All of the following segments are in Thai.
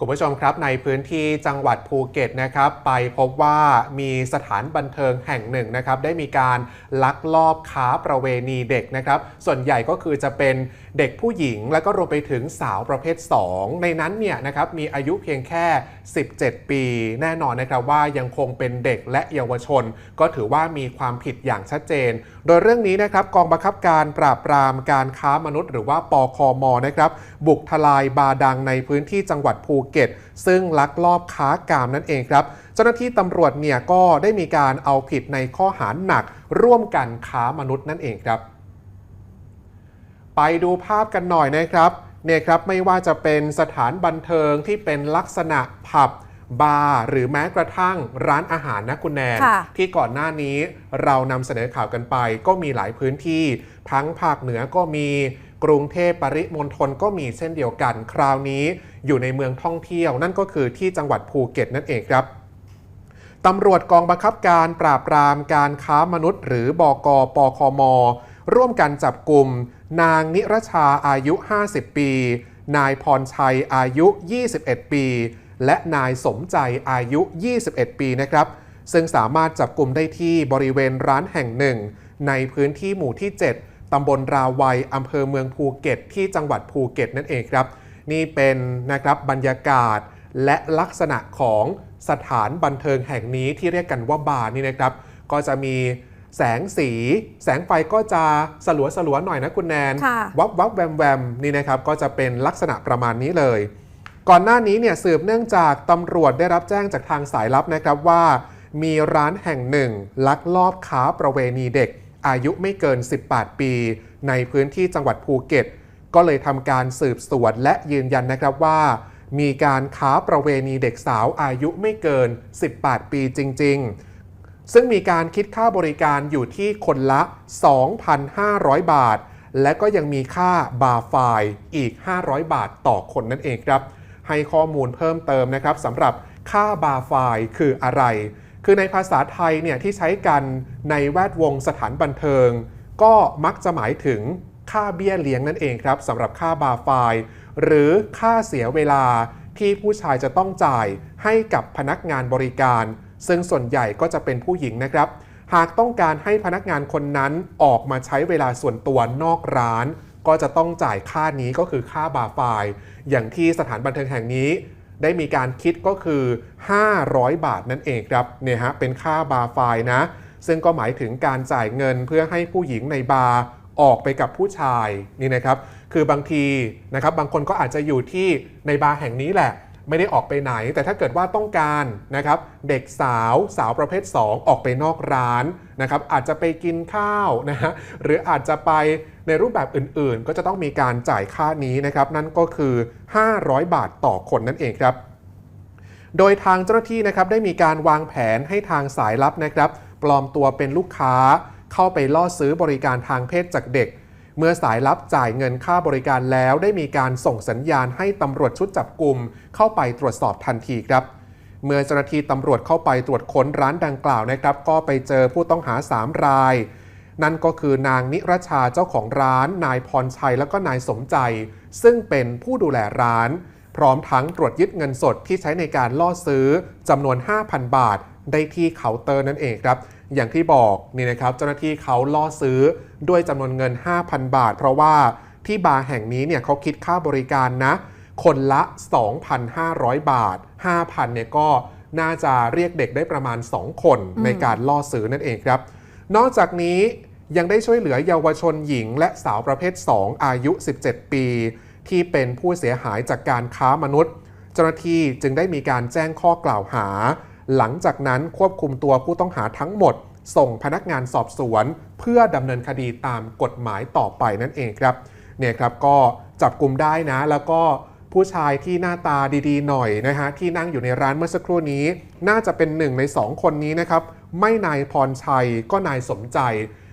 คุณผู้ชมครับในพื้นที่จังหวัดภูเก็ตนะครับไปพบว่ามีสถานบันเทิงแห่งหนึ่งนะครับได้มีการลักลอบค้าประเวณีเด็กนะครับส่วนใหญ่ก็คือจะเป็นเด็กผู้หญิง และก็รวมไปถึงสาวประเภท 2 ในนั้นเนี่ยนะครับมีอายุเพียงแค่ 17 ปี แน่นอนนะครับว่ายังคงเป็นเด็กและเยาวชน ก็ถือว่ามีความผิดอย่างชัดเจน โดยเรื่องนี้นะครับกองบังคับการปราบปรามการค้ามนุษย์ หรือว่าปคมนะครับบุกทลายบาดังในพื้นที่จังหวัดภูเก็ต ซึ่งลักลอบค้ากามนั่นเองครับเจ้าหน้าที่ตำรวจเนี่ยก็ได้มีการเอาผิดในข้อหาหนัก ร่วมกันค้ามนุษย์นั่นเองครับ ไปดูภาพกันหน่อยนะครับเนี่ยครับไม่ว่าจะเป็นสถานบันเทิงที่เป็นลักษณะผับ บาร์หรือแม้กระทั่งร้านอาหารนะคุณแนน ค่ะที่ก่อนหน้านี้เรานำเสนอข่าวกันไป ก็มีหลายพื้นที่ ทั้งภาคเหนือก็มีกรุงเทพปริมณฑลก็มีเช่นเดียวกัน คราวนี้อยู่ในเมืองท่องเที่ยว นั่นก็คือที่จังหวัดภูเก็ตนั่นเองครับ ตำรวจกองบังคับการปราบปรามการค้ามนุษย์ หรือบกปคม ร่วมกันจับกลุ่ม นางนิรชาอายุ 50 ปี นายพรชัยอายุ 21 ปี และนายสมใจอายุ 21 ปีนะครับ ซึ่งสามารถจับกลุ่มได้ที่บริเวณร้านแห่งหนึ่ง ในพื้นที่หมู่ที่ 7 ตำบลราวัยอำเภอเมืองภูเก็ต ที่จังหวัดภูเก็ตนั่นเองครับ นี่เป็นนะครับบรรยากาศและลักษณะของสถานบันเทิงแห่งนี้ที่เรียกกันว่าบาร์นี่นะครับ ก็จะมีแสงสี แสงไฟก็จะสลัวสลัวๆหน่อยนะคุณแนนค่ะวับวับแวมแวมนี่นะครับ ก็จะเป็นลักษณะประมาณนี้เลย ก่อนหน้านี้เนี่ยสืบเนื่องจากตำรวจได้รับแจ้งจากทางสายลับนะครับว่า มีร้านแห่งหนึ่ง ลักลอบค้าประเวณีเด็ก อายุไม่เกิน 18 ปี ในพื้นที่จังหวัดภูเก็ต ก็เลยทำการสืบสวนและยืนยันนะครับว่า มีการค้าประเวณีเด็กสาวอายุไม่เกิน 18 ปีจริง ๆ ซึ่งมีการคิดค่าบริการอยู่ที่คนละ 2,500 บาท และก็ยังมีค่าบาร์ไฟอีก 500 บาทต่อคนนั่นเองครับ ให้ข้อมูลเพิ่มเติมนะครับสำหรับค่าบาร์ไฟคืออะไร คือในภาษาไทยเนี่ยที่ใช้กันในแวดวงสถานบันเทิง ก็มักจะหมายถึงค่าเบี้ยเลี้ยงนั่นเองครับสำหรับค่าบาร์ไฟหรือค่าเสียเวลาที่ผู้ชายจะต้องจ่ายให้กับพนักงานบริการ ซึ่งส่วนใหญ่ก็จะเป็นผู้หญิงนะครับ หากต้องการให้พนักงานคนนั้นออกมาใช้เวลาส่วนตัวนอกร้าน ก็จะต้องจ่ายค่านี้ก็คือค่าบาร์ไฟอย่างที่สถานบันเทิงแห่งนี้ ได้มีการคิดก็คือ 500 บาทนั่นเองครับเนี่ยฮะเป็นค่าบาร์ไฟนะ ซึ่งก็หมายถึงการจ่ายเงินเพื่อให้ผู้หญิงในบาร์ออกไปกับผู้ชายนี่นะครับ คือบางทีนะครับบางคนก็อาจจะอยู่ที่ในบาร์แห่งนี้แหละ ไม่ได้ออกไปไหน แต่ถ้าเกิดว่าต้องการนะครับเด็กสาวสาวประเภท 2 ออกไปนอกร้านนะครับอาจจะไปกินข้าวนะฮะหรืออาจจะไป ในรูปแบบอื่นๆ ก็จะต้องมีการจ่ายค่านี้นะครับ นั่นก็คือ 500 บาทต่อคนนั่นเองครับ โดยทางเจ้าหน้าที่นะครับได้มีการวางแผนให้ทางสายลับนะครับ ปลอมตัวเป็นลูกค้า เข้าไปล่อซื้อบริการทางเพศจากเด็ก เมื่อสายลับจ่ายเงินค่าบริการแล้ว ได้มีการส่งสัญญาณให้ตำรวจชุดจับกลุ่มเข้าไปตรวจสอบทันทีครับเมื่อเจ้าหน้าที่ตำรวจเข้าไปตรวจค้นร้านดังกล่าวนะครับ ก็ไปเจอผู้ต้องหา 3 ราย นั่นก็คือนางนิรชาเจ้าของร้าน นายพรชัยแล้วก็นายสมใจ ซึ่งเป็นผู้ดูแลร้าน พร้อมทั้งตรวจยึดเงินสดที่ใช้ในการล่อซื้อจำนวน 5,000 บาท ได้ที่เคาน์เตอร์นั่นเองครับ อย่างที่บอกนี่นะครับเจ้าหน้าที่เขาล่อซื้อด้วยจำนวนเงิน 5,000 บาท เพราะว่าที่บาร์แห่งนี้เนี่ยเขาคิดค่าบริการนะ คนละ 2,500 บาท 5,000เนี่ยก็น่าจะเรียกเด็กได้ประมาณ 2 คนในการล่อซื้อนั่นเองครับ นอกจากนี้ ยังได้ช่วยเหลือเยาวชนหญิงและสาวประเภท 2 อายุ 17 ปี ที่เป็นผู้เสียหายจากการค้ามนุษย์ เจ้าหน้าที่จึงได้มีการแจ้งข้อกล่าวหา หลังจากนั้นควบคุมตัวผู้ต้องหาทั้งหมด ส่งพนักงานสอบสวน เพื่อดำเนินคดีตามกฎหมายต่อไปนั่นเองครับเนี่ยครับก็จับกลุ่มได้นะแล้วก็ผู้ชายที่หน้าตาดีๆ หน่อยนะฮะที่นั่งอยู่ในร้านเมื่อสักครู่นี้ น่าจะเป็นหนึ่งใน2คนนี้นะครับ ไม่นายพรชัยก็นายสมใจ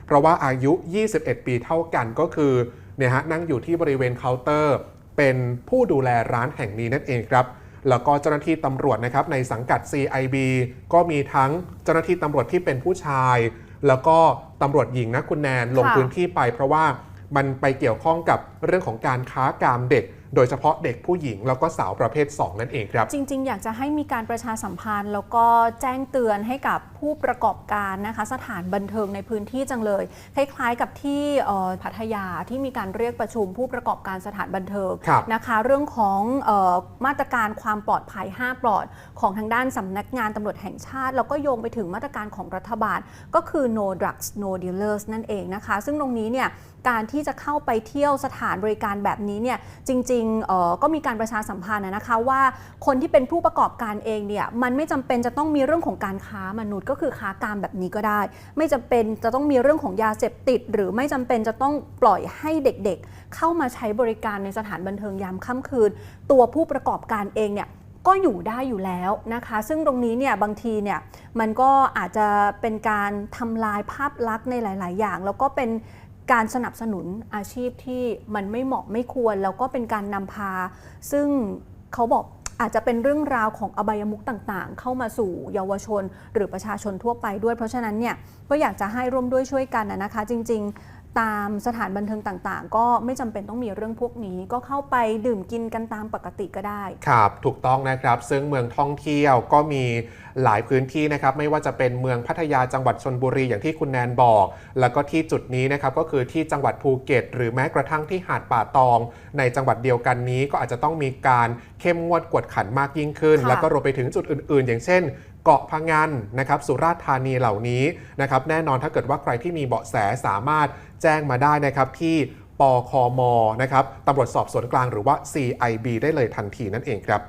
เพราะว่าอายุ 21 ปีเท่ากันก็คือเนี่ยฮะนั่งอยู่ที่บริเวณเคาน์เตอร์ เป็นผู้ดูแลร้านแห่งนี้นั่นเองครับแล้วก็เจ้าหน้าที่ตำรวจนะครับในสังกัด CIB ก็มีทั้งเจ้าหน้าที่ตำรวจที่เป็นผู้ชาย แล้วก็ตำรวจหญิงนะคุณแนนลงค่ะพื้นที่ไป เพราะว่ามันไปเกี่ยวข้องกับเรื่องของการค้ากามเด็ก โดยเฉพาะเด็กผู้หญิงแล้วก็สาวประเภท 2 นั่นเองครับ จริง ๆ อยากจะให้มีการประชาสัมพันธ์ แล้วก็แจ้งเตือนให้กับผู้ประกอบการนะคะ สถานบันเทิงในพื้นที่จังเลย คล้ายๆ กับที่เอ่อพัทยาที่มีการเรียกประชุมผู้ประกอบการสถานบันเทิงครับนะคะ เรื่องของเออมาตรการความปลอดภัย 5 ปลอดของทางด้านสำนักงานตำรวจแห่งชาติ แล้วก็โยงไปถึงมาตรการของรัฐบาล ก็คือ no drugs no dealers นั่นเองนะคะ ซึ่งตรงนี้เนี่ยการที่จะเข้าไปเที่ยวสถานบริการแบบนี้เนี่ยจริงๆก็มีการประชาสัมพันธ์นะคะว่าคนที่เป็นผู้ประกอบการเองเนี่ยมันไม่จำเป็นจะต้องมีเรื่องของการค้ามนุษย์ ก็คือค้ากามแบบนี้ก็ได้ ไม่จำเป็นจะต้องมีเรื่องของยาเสพติด หรือไม่จำเป็นจะต้องปล่อยให้เด็กๆ เข้ามาใช้บริการในสถานบันเทิงยามค่ำคืน ตัวผู้ประกอบการเองเนี่ยก็อยู่ได้อยู่แล้วนะคะ ซึ่งตรงนี้เนี่ยบางทีเนี่ยมันก็อาจจะเป็นการทำลายภาพลักษณ์ในหลาย ๆ อย่าง แล้วก็เป็น การสนับสนุนอาชีพที่มันไม่เหมาะไม่ควร แล้วก็เป็นการนำพา ซึ่งเขาบอกอาจจะเป็นเรื่องราวของอบายมุกต่างๆ เข้ามาสู่เยาวชน หรือประชาชนทั่วไปด้วย เพราะฉะนั้นเนี่ยก็อยากจะให้ร่วมด้วยช่วยกันนะนะคะ จริง ๆ ตามสถานบันเทิงต่างๆ ก็ไม่จำเป็นต้องมีเรื่องพวกนี้ ก็เข้าไปดื่มกินกันตามปกติก็ได้ ครับ ถูกต้องนะครับ ซึ่งเมืองท่องเที่ยวก็มีหลายพื้นที่นะครับ ไม่ว่าจะเป็นเมืองพัทยาจังหวัดชนบุรีอย่างที่คุณแนนบอก แล้วก็ที่จุดนี้นะครับก็คือที่จังหวัดภูเก็ต หรือแม้กระทั่งที่หาดป่าตอง ในจังหวัดเดียวกันนี้ก็อาจจะต้องมีการเข้มงวดกวดขันมากยิ่งขึ้นค่ะแล้วก็รวมไปถึงจุดอื่น ๆ อย่างเช่น เกาะพังงานนะครับสุราษฎร์ธานีเหล่านี้นะครับแน่นอนถ้าเกิดว่าใครที่มีเบาะแสสามารถแจ้งมาได้นะครับที่ปคมนะครับตำรวจสอบสวนกลางหรือว่า CIB ได้เลยทันทีนั่นเองครับ